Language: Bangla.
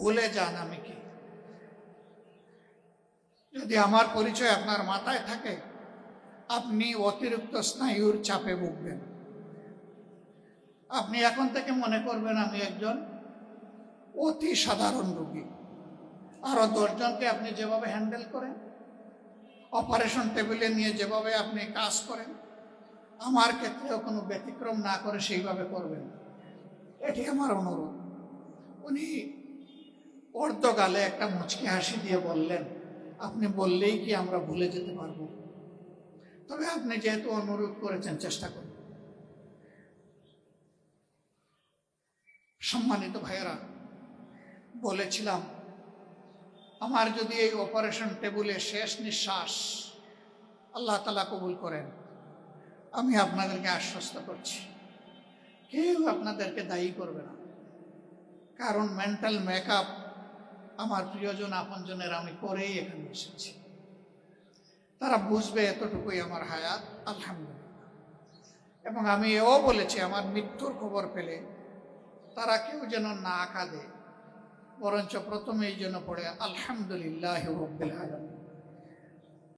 ভুলে যান আমি কি? যদি আমার পরিচয় আপনার মাথায় থাকে, আপনি অতিরিক্ত স্নায়ুর চাপে ভুগবেন। আপনি এখন থেকে মনে করবেন আমি একজন অতি সাধারণ রোগী। আরও দশজনকে আপনি যেভাবে হ্যান্ডেল করেন, অপারেশন টেবিলে নিয়ে যেভাবে আপনি কাজ করেন, আমার ক্ষেত্রেও কোনো ব্যতিক্রম না করে সেইভাবে করবেন। এটি আমার অনুরোধ। উনি অর্ধকালে একটা মুচকি হাসি দিয়ে বললেন, আপনি বললেই কি আমরা ভুলে যেতে পারব? তবে আপনি যেহেতু অনুরোধ করেছেন, চেষ্টা করুন। সম্মানিত ভাইয়েরা, বলেছিলাম, আমার যদি এই অপারেশন টেবিলে শেষ নিঃশ্বাস আল্লাহ তালা কবুল করেন, আমি আপনাদেরকে আশ্বস্ত করছি। কেউ আপনাদেরকে দায়ী করবে না। কারণ মেন্টাল মেকআপ আমার প্রিয়জন, আপনজনের আমি করেই এখানে এসেছি। তারা বুঝবে এতটুকুই আমার হায়াত, আলহামদুলিল্লাহ। এবং আমি এও বলেছি, আমার মৃত্যুর খবর পেলে তারা কেউ যেন না কাঁদে, বরঞ্চ প্রথমেই যেন পড়ে, আলহামদুলিল্লাহ রব্বিল আলমী